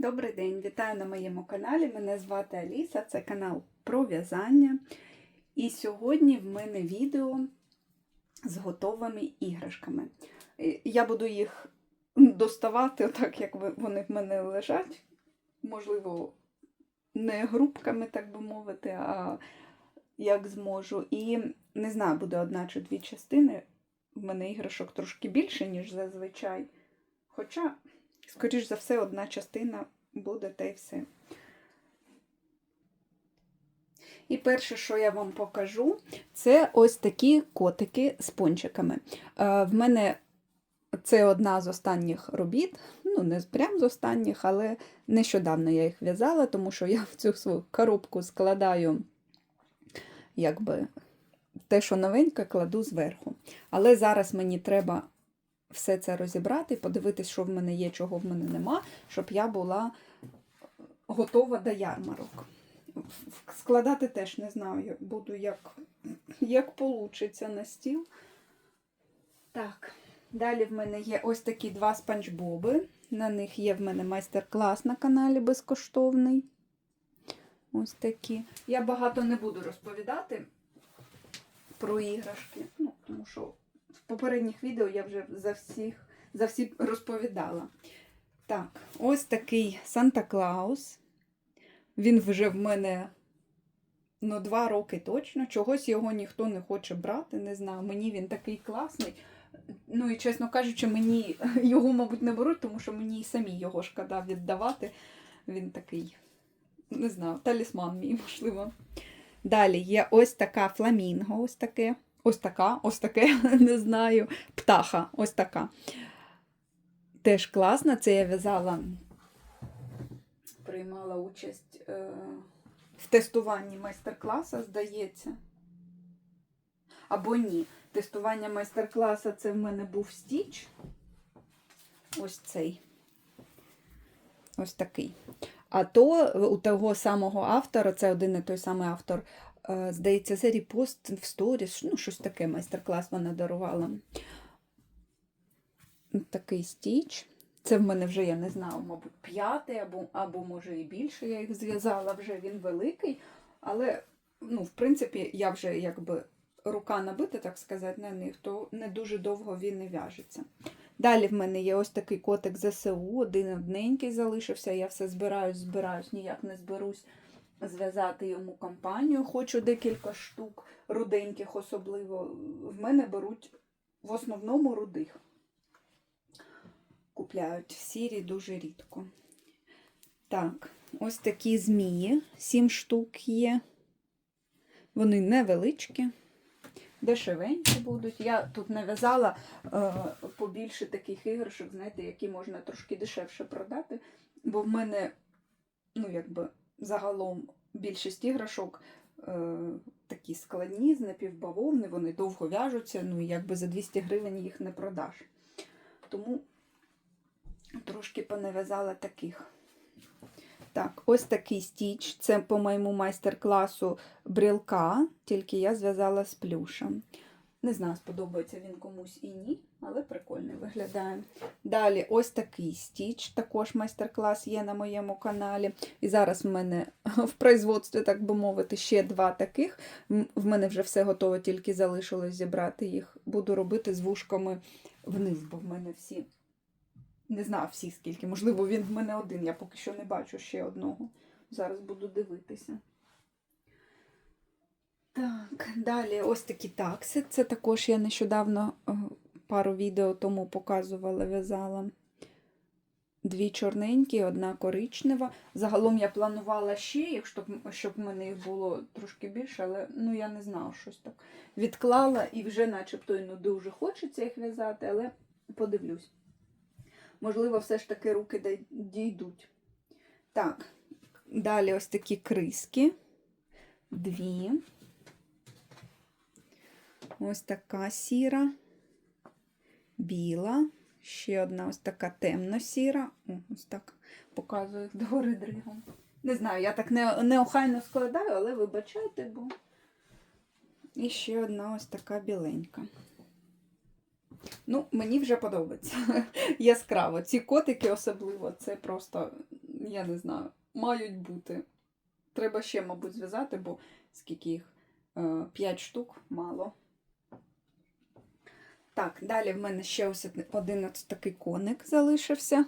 Добрий день, вітаю на моєму каналі. Мене звати Аліса, це канал про в'язання. І сьогодні в мене відео з готовими іграшками. Е, Я буду їх доставати, так як вони в мене лежать. Можливо, не групками, так би мовити, а як зможу. І не знаю, буде одна чи дві частини. В мене іграшок трошки більше, ніж зазвичай. Хоча, скоріш за все, одна частина буде та й все. І перше, що я вам покажу, це ось такі котики з пончиками. Е, В мене це одна з останніх робіт. Ну, не прям з останніх, але нещодавно я їх в'язала, тому що я в цю свою коробку складаю якби те, що новеньке, кладу зверху. Але зараз мені треба все це розібрати, подивитись, що в мене є, чого в мене нема, щоб я була готова до ярмарок. Складати теж не знаю, буду як, як получиться на стіл. Так, далі в мене є ось такі два спанчбоби. На них є в мене майстер-клас на каналі безкоштовний. Ось такі. Я багато не буду розповідати про іграшки, ну, тому що попередніх відео я вже за всіх за всі розповідала. Так, ось такий Санта-Клаус. Він вже в мене ну, два роки точно. Чогось його ніхто не хоче брати, не знаю. Мені він такий класний. Ну і чесно кажучи, мені його, мабуть, не беруть, тому що мені і самі його шкода віддавати. Він такий, не знаю, талісман мій, можливо. Далі є ось така фламінго, ось таке. Ось така, ось таке, не знаю. Птаха, ось така. Теж класна. Це я в'язала, приймала участь е, в тестуванні майстер-класа, здається. Або ні. Тестування майстер-класа це в мене був стіч. Ось цей. Ось такий. А то у того самого автора, це один і той самий автор, здається, за репост в сторіс, ну, щось таке майстер-клас вона дарувала. Такий стіч. Це в мене вже, я не знаю, мабуть, п'ятий, або, або може і більше я їх зв'язала, вже він великий. Але, ну, в принципі, я вже якби рука набита, так сказати, на них, то не дуже довго він не в'яжеться. Далі в мене є ось такий котик ЗСУ, один одненький залишився. Я все збираюсь, збираюсь, ніяк не зберусь зв'язати йому компанію. Хочу декілька штук, руденьких особливо. В мене беруть в основному рудих. Купляють сірі дуже рідко. Так, ось такі змії, сім штук є. Вони невеличкі дешевенькі будуть. Я тут нав'язала е, побільше таких іграшок, знаєте, які можна трошки дешевше продати. Бо в мене, ну, якби, загалом більшість іграшок е, такі складні, з напівбавовни, вони довго в'яжуться, ну і якби за 200 гривень їх не продаш. Тому трошки понав'язала таких. Так, ось такий стіч. Це по моєму майстер-класу брілка, тільки я зв'язала з плюшем. Не знаю, сподобається він комусь і ні, але прикольний виглядає. Далі ось такий стіч, також майстер-клас є на моєму каналі. І зараз в мене в производстві, так би мовити, ще два таких. В мене вже все готово, тільки залишилось зібрати їх. Буду робити з вушками вниз, бо в мене всі. Не знаю всі скільки. Можливо, він в мене один. Я поки що не бачу ще одного. Зараз буду дивитися. Так, далі ось такі такси. Це також я нещодавно е, пару відео тому показувала, в'язала. Дві чорненькі, одна коричнева. Загалом я планувала ще, якщо б- щоб в мене їх було трошки більше, але ну я не знала щось так. Відклала і вже начебто не дуже хочеться їх в'язати, але подивлюсь. Можливо, все ж таки руки дійдуть. Так, далі ось такі криски. Дві. Ось така сіра, біла, ще одна ось така темно-сіра. Ось так показую догори дригом. Не знаю, я так не, неохайно складаю, але вибачайте, бо. І ще одна ось така біленька. Ну, мені вже подобається яскраво. Ці котики особливо, це просто я не знаю, мають бути. Треба ще, мабуть, зв'язати, бо скільки їх? Е, П'ять штук мало. Так, далі в мене ще ось один такий коник залишився.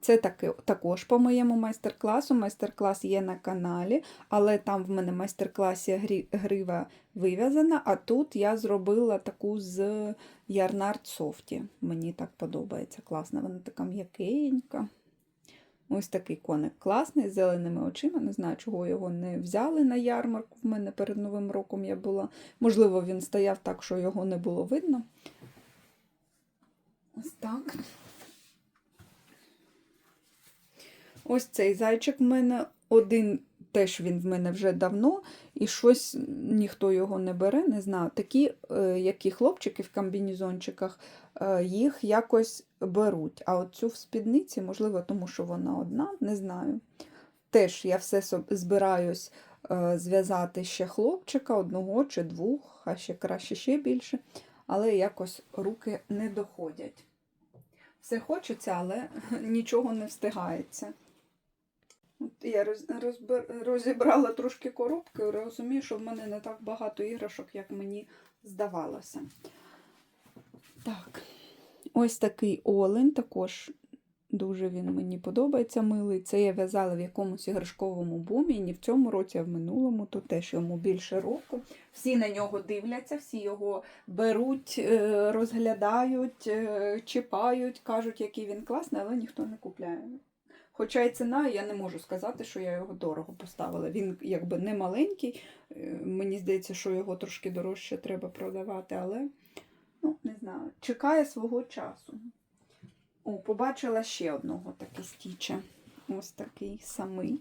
Це таки, також по моєму майстер-класу. Майстер-клас є на каналі, але там в мене майстер-класі грі- грива вив'язана, а тут я зробила таку з Ярнард Софті. Мені так подобається. Класна, вона така м'якенька. Ось такий коник класний, з зеленими очима. Не знаю, чого його не взяли на ярмарку. В мене перед Новим роком я була. Можливо, він стояв так, що його не було видно. Ось так. Ось цей зайчик в мене один, теж він в мене вже давно, і щось ніхто його не бере, не знаю. Такі, е, які хлопчики в комбінезончиках, е, їх якось беруть. А от цю в спідниці, можливо, тому що вона одна, не знаю. Теж я все збираюсь е, зв'язати ще хлопчика, одного чи двох, а ще краще ще більше, але якось руки не доходять. Все хочеться, але нічого не встигається. От я роз, розбер- розібрала трошки коробки, розумію, що в мене не так багато іграшок, як мені здавалося. Так, ось такий олень, також дуже він мені подобається милий. Це я в'язала в якомусь іграшковому бумі, і в цьому році, а в минулому, то теж йому більше року. Всі на нього дивляться, всі його беруть, е, розглядають, е, чіпають, кажуть, який він класний, але ніхто не купляє. Хоча і ціна, я не можу сказати, що я його дорого поставила. Він якби не маленький. е, Мені здається, що його трошки дорожче треба продавати, але ну, не знаю, чекає свого часу. О, побачила ще одного таки стіча. Ось такий самий.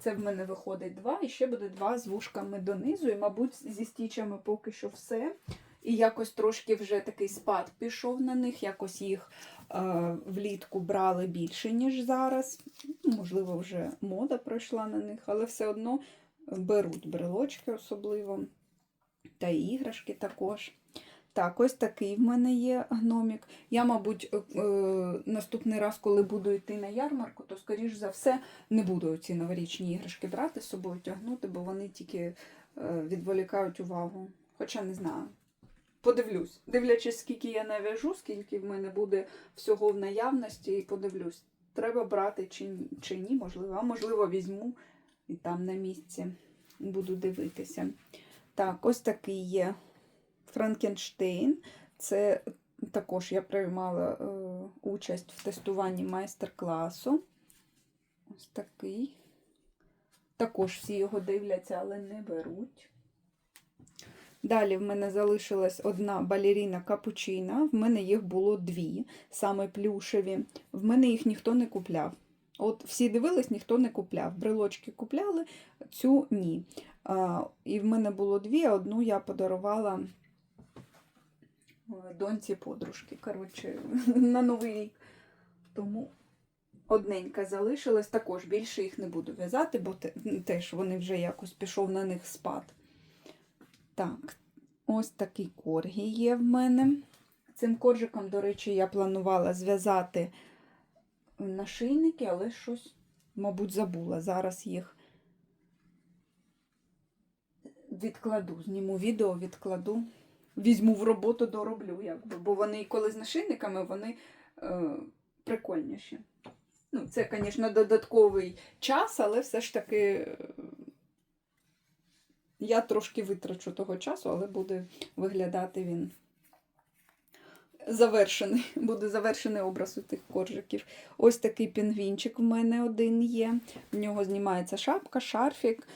Це в мене виходить два, і ще буде два з вушками донизу. І, мабуть, зі стічами поки що все. І якось трошки вже такий спад пішов на них, якось їх е, влітку брали більше, ніж зараз. Можливо, вже мода пройшла на них, але все одно беруть брелочки особливо. Та іграшки також. Так, ось такий в мене є гномік. Я, мабуть, е, е, наступний раз, коли буду йти на ярмарку, то, скоріш за все, не буду ці новорічні іграшки брати з собою тягнути, бо вони тільки е, відволікають увагу. Хоча не знаю. Подивлюсь. Дивлячись, скільки я нав'яжу, скільки в мене буде всього в наявності, і подивлюсь, треба брати чи чи ні, можливо, а можливо, візьму і там на місці буду дивитися. Так, ось такий є Франкенштейн. Це також я приймала е, участь в тестуванні майстер-класу. Ось такий. Також всі його дивляться, але не беруть. Далі в мене залишилась одна балеріна капучина. В мене їх було дві, саме плюшеві. В мене їх ніхто не купляв. От всі дивились, ніхто не купляв. Брелочки купляли, цю ні. А, і в мене було дві, одну я подарувала доньці подружки. Коротше, на новий рік. Тому одненька залишилась. Також більше їх не буду в'язати, бо теж вони вже якось пішов на них спад. Так, ось такий коргі є в мене. Цим коржиком, до речі, я планувала зв'язати нашийники, але щось, мабуть, забула. Зараз їх відкладу, зніму відео, відкладу, візьму в роботу, дороблю, якби. бо вони, коли з нашийниками, вони е, прикольніші. Ну, це, звісно, додатковий час, але все ж таки. е, Я трошки витрачу того часу, але буде виглядати він завершений. Буде завершений образ у тих коржиків. Ось такий пінгвінчик в мене один є. В нього знімається шапка, шарфік.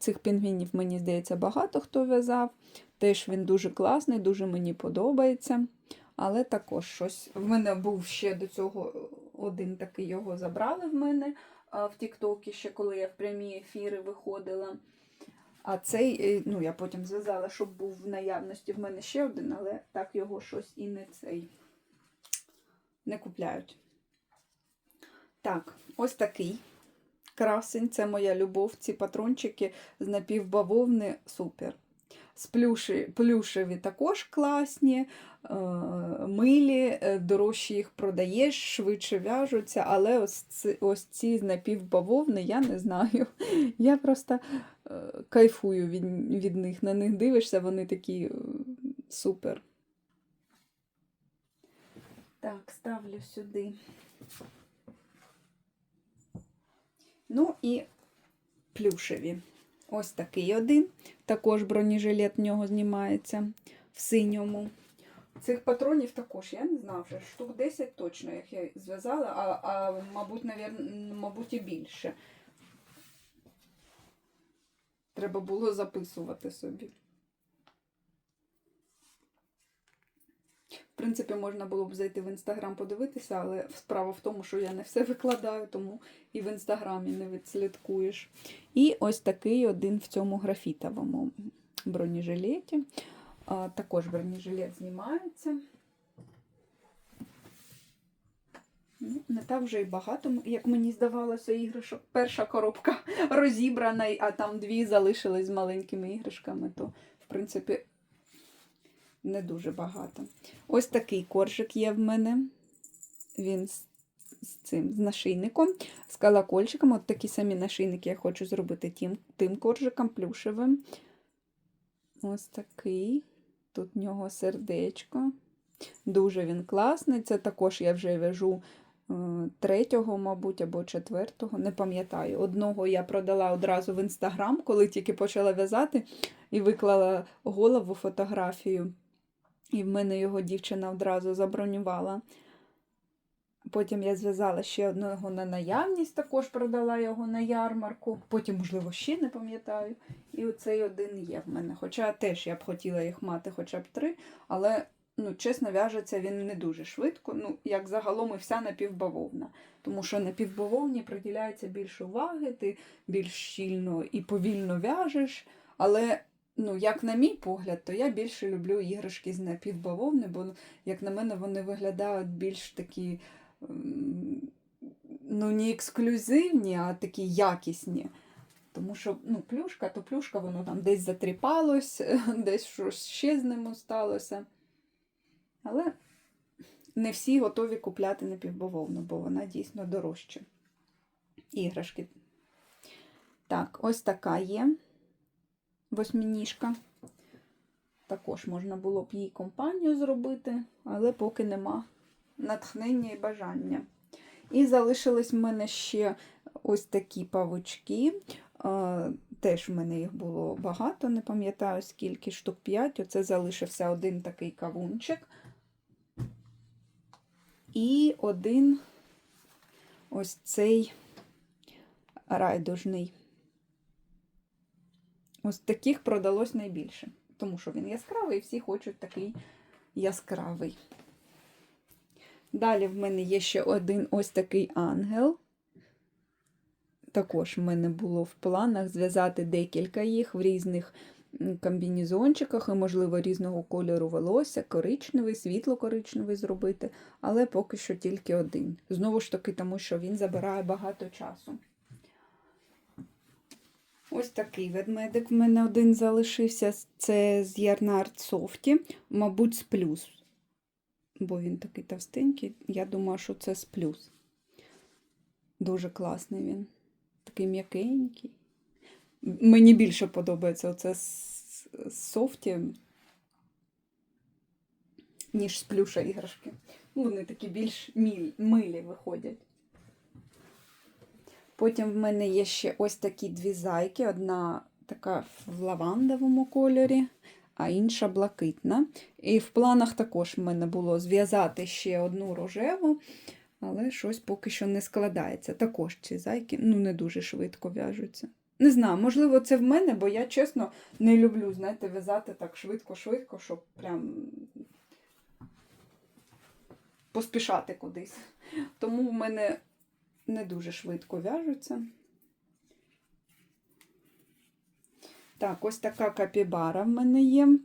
Цих пінгвінів, мені здається, багато хто в'язав. Теж він дуже класний, дуже мені подобається. Але також щось. В мене був ще до цього один такий, його забрали в мене в Тіктокі, ще коли я в прямі ефіри виходила. А цей, е, ну, я потім зв'язала, щоб був в наявності в мене ще один, але так його щось і не цей не купляють. Так, ось такий красень, це моя любов. Ці патрончики з напівбавовни супер. З плюшеві також класні, е, милі, е, дорожче їх продаєш, швидше в'яжуться, але ось ці, ось ці з напівбавовни я не знаю. Я просто е, кайфую від, від них. На них дивишся, вони такі супер. Так, ставлю сюди. Ну і плюшеві. Ось такий один. Також бронежилет в нього знімається в синьому. Цих патронів також, я не знав вже, штук 10 точно, як я зв'язала, а, а мабуть, навер- мабуть, і більше. Треба було записувати собі. В принципі, можна було б зайти в інстаграм подивитися, але справа в тому, що я не все викладаю, тому і в інстаграмі не відслідкуєш. І ось такий один в цьому графітовому бронежилеті. Також бронежилет знімається. Ну, не так вже і багато, як мені здавалося, іграшок. Перша коробка розібрана, а там дві залишились з маленькими іграшками, то, в принципі, не дуже багато. Ось такий коржик є в мене. Він з, цим з нашийником, з колокольчиком. От такі самі нашийники я хочу зробити тим, тим коржиком плюшевим. Ось такий. Тут в нього сердечко. Дуже він класний. Це також я вже вяжу е, третього, мабуть, або четвертого, не пам'ятаю. Одного я продала одразу в інстаграм, коли тільки почала в'язати, і виклала голову фотографію. І в мене його дівчина одразу забронювала. Потім я зв'язала ще одного на наявність, також продала його на ярмарку. Потім, можливо, ще не пам'ятаю. І оцей один є в мене. Хоча теж я б хотіла їх мати хоча б три, але, ну, чесно, в'яжеться він не дуже швидко. Ну, як загалом і вся напівбавовна. Тому що напівбавовні приділяється більше уваги, ти більш щільно і повільно в'яжеш. Але, ну, як на мій погляд, то я більше люблю іграшки з напівбавовни, бо, як на мене, вони виглядають більш такі ну, не ексклюзивні, а такі якісні. Тому що ну, плюшка, то плюшка, воно там десь затріпалось, десь щось ще з ним сталося. Але не всі готові купляти напівбавовну, бо вона дійсно дорожча. Іграшки. Так, ось така є восьминіжка. Також можна було б їй компанію зробити, але поки нема натхнення і бажання. І залишились в мене ще ось такі павучки. Е, Теж в мене їх було багато, не пам'ятаю скільки, штук 5. Оце залишився один такий кавунчик. І один ось цей райдужний. Ось таких продалось найбільше, тому що він яскравий, і всі хочуть такий яскравий. Далі в мене є ще один ось такий ангел. Також в мене було в планах зв'язати декілька їх в різних м, комбінезончиках і, можливо, різного кольору волосся, коричневий, світло-коричневий зробити, але поки що тільки один. Знову ж таки, тому що він забирає багато часу. Ось такий ведмедик в мене один залишився. Це з Ярнард Софті, мабуть, з плюс. Бо він такий товстенький. Я думаю, що це з плюс. Дуже класний він. Такий м'якенький. Мені більше подобається оце з софті, ніж з плюша іграшки. Вони такі більш милі виходять. Потім в мене є ще ось такі дві зайки. Одна така в лавандовому кольорі, а інша блакитна. І в планах також в мене було зв'язати ще одну рожеву, але щось поки що не складається. Також ці зайки ну, не дуже швидко в'яжуться. Не знаю, можливо, це в мене, бо я чесно не люблю, знаєте, в'язати так швидко-швидко, щоб прям поспішати кудись. Тому в мене не дуже швидко в'яжуться. Так, ось така капібара в мене є.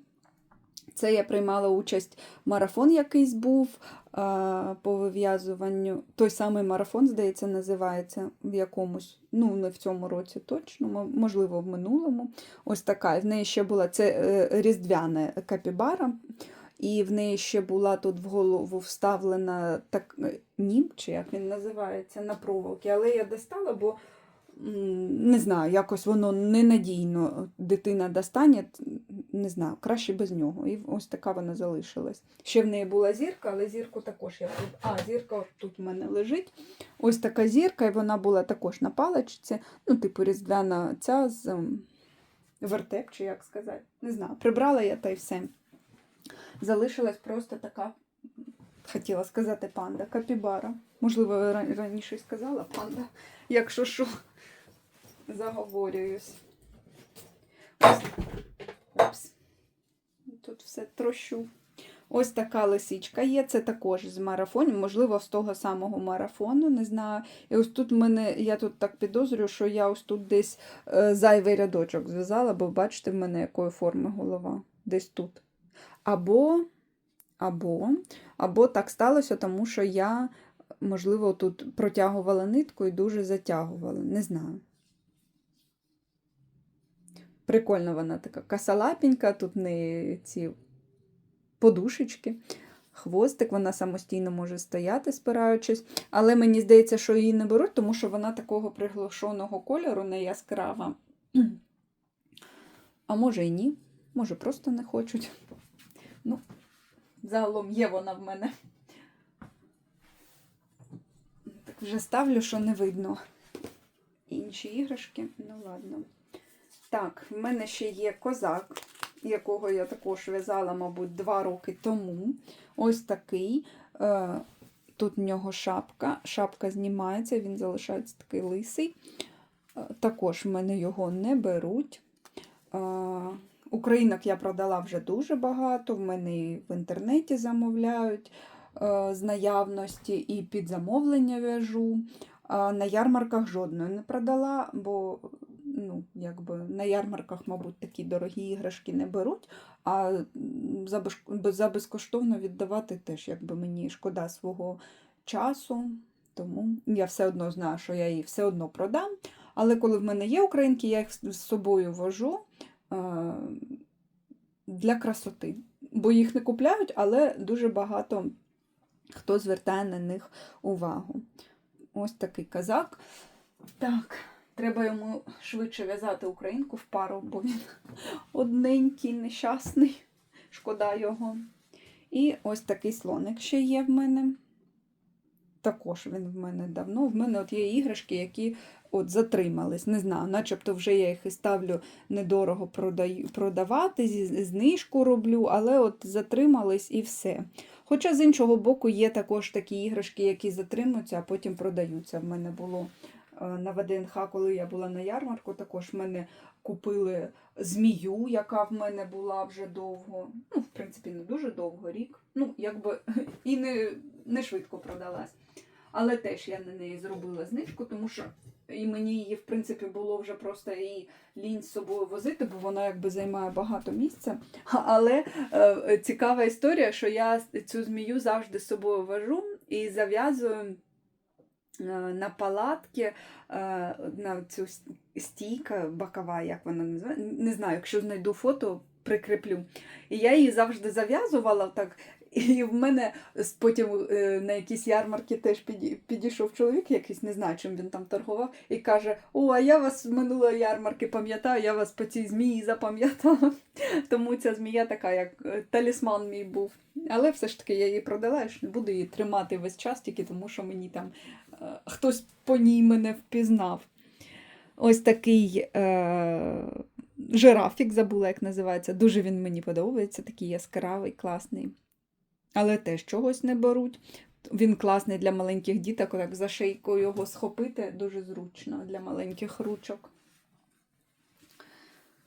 Це я приймала участь марафон якийсь був а, по вив'язуванню. Той самий марафон, здається, називається в якомусь, ну не в цьому році точно, можливо, в минулому. Ось така. В неї ще була це е, різдвяна капібара, і в неї ще була тут в голову вставлена так, е, нім, чи як він називається, на проволоки. Але я достала, бо не знаю, якось воно ненадійно дитина достане, не знаю, краще без нього. І ось така вона залишилась. Ще в неї була зірка, але зірку також я тут. А, зірка тут в мене лежить. Ось така зірка, і вона була також на паличці. Ну, типу, різдвяна ця з вертеп, чи як сказати. Не знаю. Прибрала я та й все. Залишилась просто така, хотіла сказати, панда, капібара. Можливо, ра- раніше сказала панда, якщо що, заговорююсь. Опс. Тут все трощу. Ось така лисичка є. Це також з марафону, можливо, з того самого марафону, не знаю. І ось тут мене, я тут так підозрюю, що я ось тут десь е, зайвий рядочок зв'язала, бо бачите, в мене якої форми голова. Десь тут. Або, або, або так сталося, тому що я, можливо, тут протягувала нитку і дуже затягувала. Не знаю. Прикольна вона така косолапенька, тут в неї ці подушечки, хвостик, вона самостійно може стояти, спираючись. Але мені здається, що її не беруть, тому що вона такого приглушеного кольору, не яскрава. А може і ні, може просто не хочуть. Ну, загалом є вона в мене. Так вже ставлю, що не видно. Інші іграшки, ну ладно. Так, в мене ще є козак, якого я також в'язала, мабуть, два роки тому. Ось такий. Е, Тут в нього шапка. Шапка знімається, він залишається такий лисий. Е, Також в мене його не беруть. Українок я продала вже дуже багато. В мене і в інтернеті замовляють е, з наявності, і під замовлення в'яжу. На ярмарках жодної не продала, бо ну, якби, на ярмарках, мабуть, такі дорогі іграшки не беруть, а за, безкоштовно віддавати теж якби мені шкода свого часу. Тому я все одно знаю, що я її все одно продам. Але коли в мене є українки, я їх з собою вожу для красоти. Бо їх не купляють, але дуже багато хто звертає на них увагу. Ось такий казак. Так, треба йому швидше в'язати українку в пару, бо він одненький, нещасний. Шкода його. І ось такий слоник ще є в мене. Також він в мене давно. В мене от є іграшки, які от затримались. Не знаю, начебто вже я їх і ставлю недорого продаю, продавати, знижку роблю, але от затримались і все. Хоча з іншого боку є також такі іграшки, які затримуються, а потім продаються. В мене було е, на ВДНХ, коли я була на ярмарку, також в мене купили змію, яка в мене була вже довго. Ну, в принципі, не дуже довго, рік. Ну, якби і не, не швидко продалась. Але теж я на неї зробила знижку, тому що і мені її, в принципі, було вже просто і лінь з собою возити, бо вона якби займає багато місця. Але е, цікава історія, що я цю змію завжди з собою вожу і зав'язую е, на палатки е, на цю стійка бокова, як вона називає. Не знаю, якщо знайду фото, прикріплю. І я її завжди зав'язувала так. І в мене потім е, на якійсь ярмарки теж підійшов чоловік, якийсь не знаю, чим він там торгував, і каже: О, а я вас з минулої ярмарки пам'ятаю, я вас по цій змії запам'ятала. Тому ця змія така, як е, талісман мій був. Але все ж таки я її продала, я ж не буду її тримати весь час, тільки тому що мені там е, хтось по ній мене впізнав. Ось такий е, жирафік, забула, як називається. Дуже він мені подобається, такий яскравий, класний. Але теж чогось не беруть. Він класний для маленьких діток, так за шийку його схопити дуже зручно для маленьких ручок.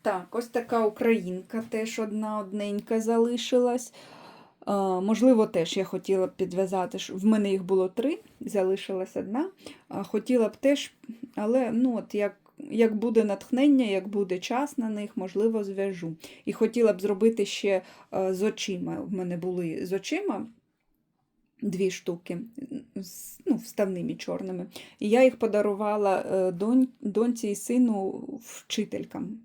Так, ось така українка теж одна одненька залишилась. Можливо, теж я хотіла б підв'язати. В мене їх було три, залишилась одна. Хотіла б теж, але ну, от як як буде натхнення, як буде час на них, можливо, зв'яжу. І хотіла б зробити ще е, з очима. В мене були з очима дві штуки, ну, вставними чорними. І я їх подарувала е, донь, доньці і сину вчителькам.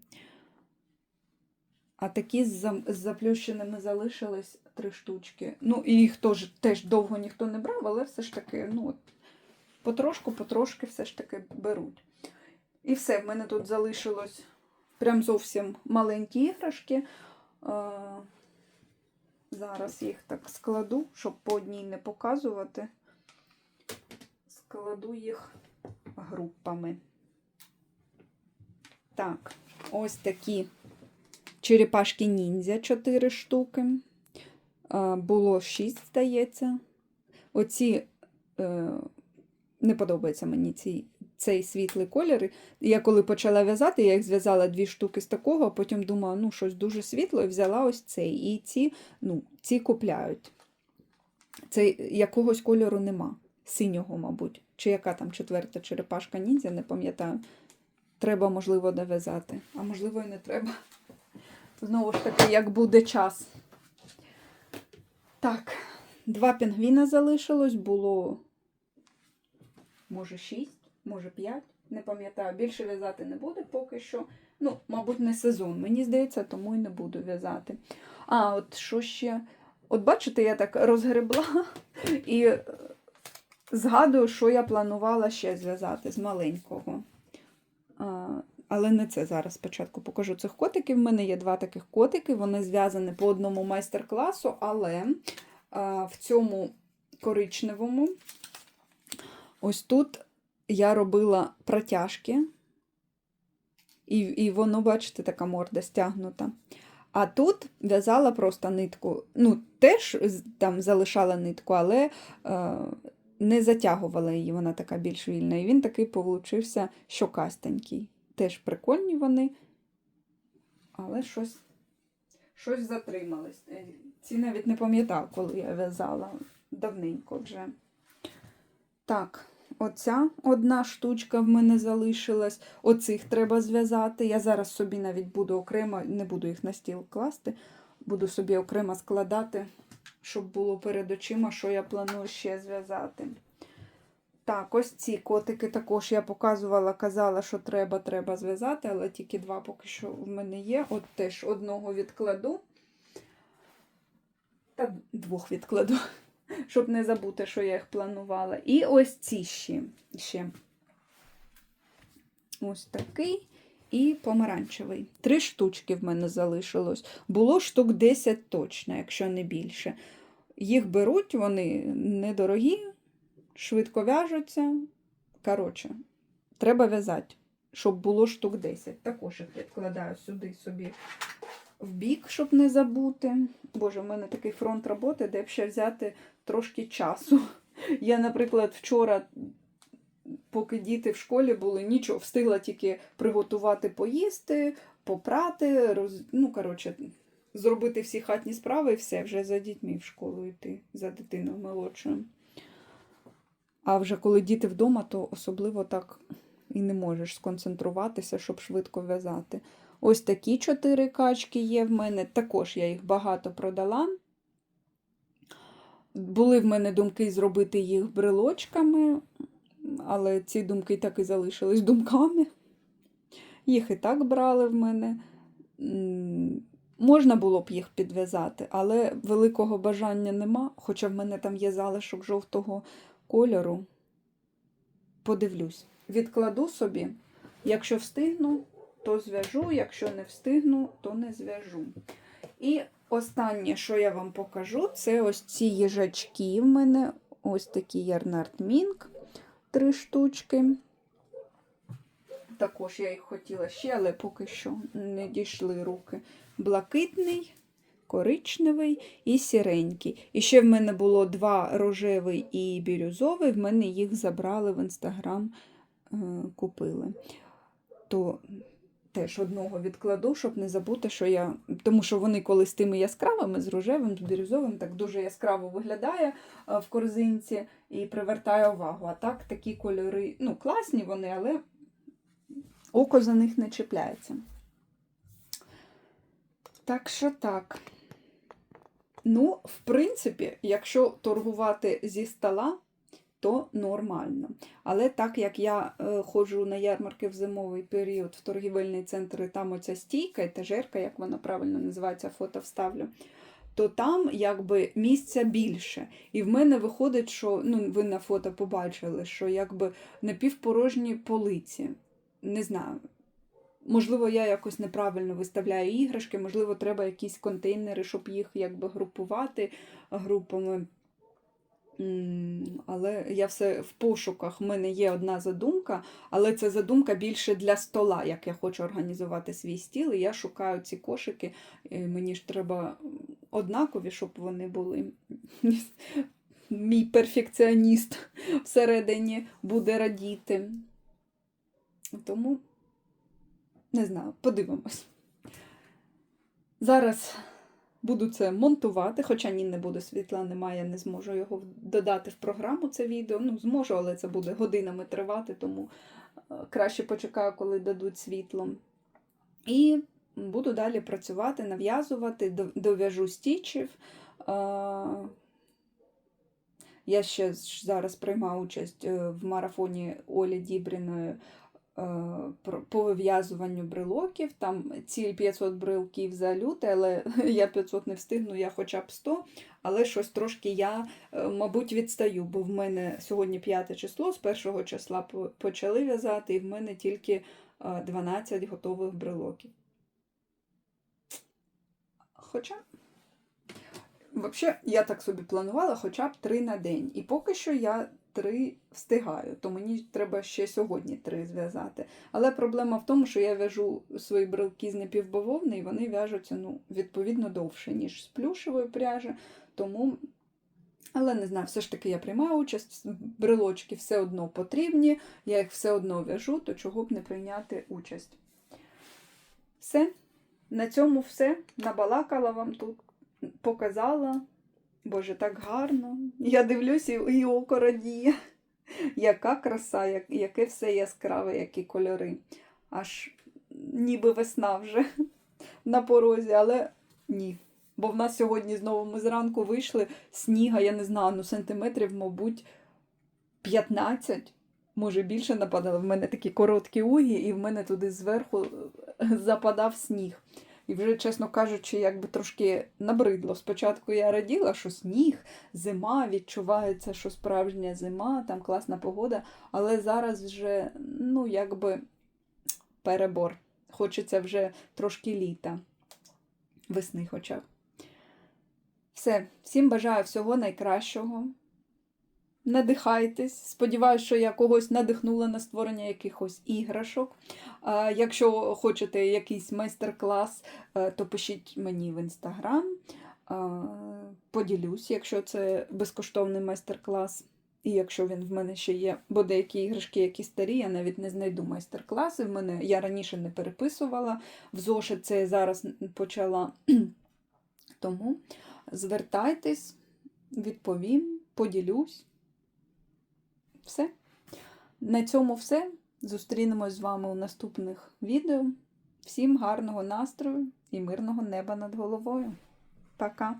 А такі з, заплющеними залишились три штучки. Ну, і їх теж, теж довго ніхто не брав, але все ж таки, ну, потрошку, потрошки все ж таки беруть. І все, в мене тут залишилось прям зовсім маленькі іграшки. Е, Зараз їх так складу, щоб по одній не показувати. Складу їх групами. Так, ось такі черепашки ніндзя 4 штуки. Е, Було 6, здається. Оці е, не подобається мені ці, цей світлий колір. Я коли почала в'язати, я їх зв'язала дві штуки з такого, а потім думала, ну, щось дуже світло, і взяла ось цей. І ці, ну, ці купляють. Цей якогось кольору нема. Синього, мабуть. Чи яка там четверта черепашка ніндзя, не пам'ятаю. Треба, можливо, дов'язати. А можливо, і не треба. Знову ж таки, як буде час. Так, два пінгвіна залишилось, було може 6, може 5, не пам'ятаю. Bільше в'язати не буду поки що. Ну, мабуть, не сезон, мені здається, тому і не буду в'язати. А, от що ще? От бачите, я так розгребла і е, згадую, що я планувала ще зв'язати з маленького. А, але не це зараз спочатку покажу цих котиків. В мене є два таких котики, вони зв'язані по одному майстер-класу, але а, в цьому коричневому ось тут я робила протяжки, і, і воно, бачите, така морда стягнута. А тут в'язала просто нитку. Ну, теж там залишала нитку, але е, не затягувала її, вона така більш вільна. І він такий получився щокастенький. Теж прикольні вони, але щось, щось затримались. Е, Ці навіть не пам'ятав, коли я в'язала. Давненько вже. Так, оця одна штучка в мене залишилась. Оцих треба зв'язати. Я зараз собі навіть буду окремо, не буду їх на стіл класти, буду собі окремо складати, щоб було перед очима, що я планую ще зв'язати. Так, ось ці котики також я показувала, казала, що треба, треба зв'язати, але тільки два поки що в мене є. От теж одного відкладу. Та двох відкладу, щоб не забути, що я їх планувала. І ось ці ще. ще. Ось такий і помаранчевий. Три штучки в мене залишилось. Було штук 10 точно, якщо не більше. Їх беруть, вони недорогі, швидко в'яжуться. Коротше, треба в'язати, щоб було штук 10. Також їх відкладаю сюди собі в бік, щоб не забути. Боже, в мене такий фронт роботи, де б ще взяти трошки часу. Я, наприклад, вчора, поки діти в школі були, нічого, встигла тільки приготувати поїсти, попрати, роз... ну, коротше, зробити всі хатні справи і все, вже за дітьми в школу йти, за дитиною молодшою. А вже коли діти вдома, то особливо так і не можеш сконцентруватися, щоб швидко в'язати. Ось такі чотири качки є в мене. Також я їх багато продала. Були в мене думки зробити їх брелочками, але ці думки так і залишились думками. Їх і так брали в мене. Можна було б їх підв'язати, але великого бажання нема, хоча в мене там є залишок жовтого кольору. Подивлюсь, відкладу собі. Якщо встигну, то зв'яжу, якщо не встигну, то не зв'яжу. І останнє, що я вам покажу, це ось ці їжачки в мене. Ось такі Ярнард Мінк, три штучки. Також я їх хотіла ще, але поки що не дійшли руки. Блакитний, коричневий і сіренький. І ще в мене було два рожевий і бірюзовий, в мене їх забрали в інстаграм, е, купили. То теж одного відкладу, щоб не забути, що я. Тому що вони коли з тими яскравими, з рожевим, з бірюзовим, так дуже яскраво виглядає е, в корзинці і привертає увагу. А так такі кольори, ну, класні вони, але око за них не чіпляється. Так що так. Ну, в принципі, якщо торгувати зі стола, то нормально. Але так як я е, ходжу на ярмарки в зимовий період в торгівельний центр, там оця стійка, етажерка, як вона правильно називається, фото вставлю, то там якби місця більше. І в мене виходить, що ну, ви на фото побачили, що якби напівпорожні полиці. Не знаю. Можливо, я якось неправильно виставляю іграшки, можливо, треба якісь контейнери, щоб їх якби групувати групами. Але я все в пошуках. В мене є одна задумка, але це задумка більше для стола, як я хочу організувати свій стіл. І я шукаю ці кошики. Мені ж треба однакові, щоб вони були. Мій перфекціоніст всередині буде радіти. Тому не знаю, подивимось. Зараз буду це монтувати, хоча ні, не буде світла, немає, не зможу його додати в програму це відео. Ну, зможу, але це буде годинами тривати, тому е, краще почекаю, коли дадуть світло. І буду далі працювати, нав'язувати, дов'яжу стічів. Е, Я ще зараз приймаю участь е, в марафоні Олі Дібріної по вив'язуванню брелоків. Там ціль 500 брелків за люте, але я 500 не встигну, я хоча б 100. Але щось трошки я, е, мабуть, відстаю, бо в мене сьогодні 5 число, з першого числа почали в'язати, і в мене тільки е, 12 готових брелоків. Хоча, взагалі, я так собі планувала хоча б 3 на день. І поки що я 3 встигаю, то мені треба ще сьогодні 3 зв'язати. Але проблема в тому, що я в'яжу свої брелки з напівбавовни, і вони в'яжуться ну, відповідно довше, ніж з плюшевої пряжі. Тому, але не знаю, все ж таки я приймаю участь, брелочки все одно потрібні, я їх все одно в'яжу, то чого б не прийняти участь. Все. На цьому все. Набалакала вам тут, показала. Боже, так гарно. Я дивлюсь і, і око радіє. Яка краса, як, яке все яскраве, які кольори. Аж ніби весна вже на порозі, але ні. Бо в нас сьогодні знову ми зранку вийшли, сніга, я не знаю, ну сантиметрів, мабуть, 15, може більше нападало. В мене такі короткі угі, і в мене туди зверху е, западав сніг. І вже, чесно кажучи, якби трошки набридло. Спочатку я раділа, що сніг, зима, відчувається, що справжня зима, там класна погода, але зараз вже, ну, якби перебор. Хочеться вже трошки літа, весни хоча б. Все, всім бажаю всього найкращого. Надихайтесь. Сподіваюсь, що я когось надихнула на створення якихось іграшок. Якщо хочете якийсь майстер-клас, е, то пишіть мені в інстаграм. Поділюсь, якщо це безкоштовний майстер-клас. І якщо він в мене ще є, бо деякі іграшки, які старі, я навіть не знайду майстер-класи. В мене я раніше не переписувала в зошит, це я зараз почала. Тому звертайтесь, відповім, поділюсь. Все. На цьому все. Зустрінемось з вами у наступних відео. Всім гарного настрою і мирного неба над головою. Пока!